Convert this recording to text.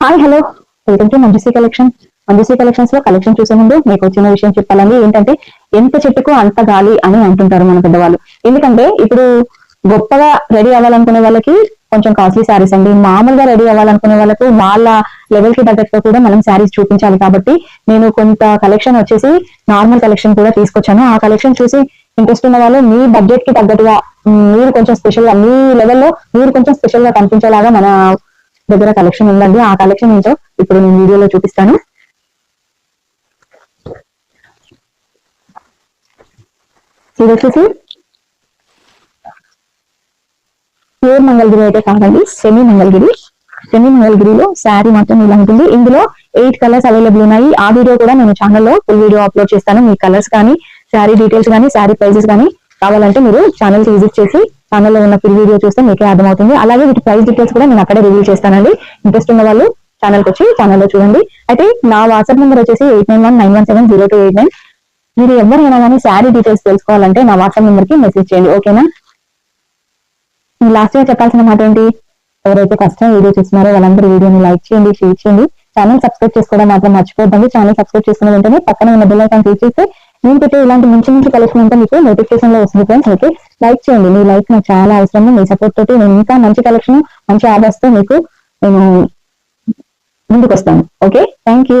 Hi hello welcome to Manjusee collection Manjusee కలెక్షన్స్లో collection చూసే ముందు మీకు వచ్చిన విషయం చెప్పాలండి. ఏంటంటే ఎంత చెట్టుకు అంత గాలి అని అంటుంటారు మన పెద్దవాళ్ళు. ఎందుకంటే ఇప్పుడు గొప్పగా రెడీ అవ్వాలనుకునే వాళ్ళకి కొంచెం కాస్ట్లీ శారీస్ అండి. మామూలుగా రెడీ అవ్వాలనుకునే వాళ్ళకు వాళ్ళ లెవెల్కి తగ్గట్టుగా కూడా మనం శారీస్ చూపించాలి కాబట్టి నేను కొంత కలెక్షన్ వచ్చేసి నార్మల్ కలెక్షన్ కూడా తీసుకొచ్చాను. ఆ కలెక్షన్ చూసి ఇంట్రెస్ట్ ఉన్న వాళ్ళు మీ బడ్జెట్కి తగ్గట్టుగా మీరు కొంచెం స్పెషల్గా మీ లెవెల్లో మీరు కొంచెం స్పెషల్గా కనిపించేలాగా మన దగ్గర కలెక్షన్ ఉందండి. ఆ కలెక్షన్ ఏంటో ఇప్పుడు నేను వీడియోలో చూపిస్తాను. ఇది వచ్చేసి ప్యూర్ మంగళగిరి అయితే కాదండి సెమీ మంగళగిరి. సెమీ మంగళగిరిలో శారీ మొత్తం ఇలా ఉంటుంది. ఇందులో ఎయిట్ కలర్స్ అవైలబుల్ ఉన్నాయి. ఆ వీడియో కూడా నేను ఛానల్లో ఫుల్ వీడియో అప్లోడ్ చేస్తాను. మీ కలర్స్ కానీ శారీ డీటెయిల్స్ కానీ శారీ ప్రైజెస్ కానీ కావాలంటే మీరు ఛానల్ విజిట్ చేసి ఛానల్లో ఉన్న ఫుల్ వీడియో చూస్తే మీకే అర్థమవుతుంది. అలాగే వీటి ప్రైస్ డీటెయిల్స్ కూడా నేను అక్కడే రివీల్ చేస్తానండి. ఇంట్రెస్ట్ ఉన్న వాళ్ళు ఛానల్కి వచ్చి ఛానల్లో చూడండి. అయితే నా వాట్సాప్ నెంబర్ వచ్చేసి eight nine one nine one seven zero two eight nine మీరు ఎవరైనా కానీ శారీ డీటెయిల్స్ తెలుసుకోవాలంటే నా వాట్సాప్ నెంబర్కి మెసేజ్ చేయండి. ఓకేనా లాస్ట్గా చెప్పాల్సిన మాట ఏంటి? ఎవరైతే ఫస్ట్ వీడియో చూస్తున్నారో వాళ్ళందరూ వీడియోని లైక్ చేయండి షేర్ చేయండి. ఛానల్ సబ్స్క్రైబ్ చేసుకోవడం మాత్రం మర్చిపోద్దండి. ఛానల్ సబ్స్క్రైబ్ చేసుకున్న వెంటనే పక్కన ఉన్న బెల్ ఐకాన్ క్లిక్ చేస్తే నేను పెట్టే ఇలాంటి మంచి మంచి కలెక్షన్ అంతా మీకు నోటిఫికేషన్లో వస్తుంది ఫ్రెండ్స్ ఓకే లైక్ చేయండి. మీ లైక్ నాకు చాలా అవసరం మీ సపోర్ట్ తోటి నేను ఇంకా మంచి కలెక్షన్ మంచి ఆర్డర్స్తో మీకు నేను ముందుకు వస్తాను ఓకే థ్యాంక్ యూ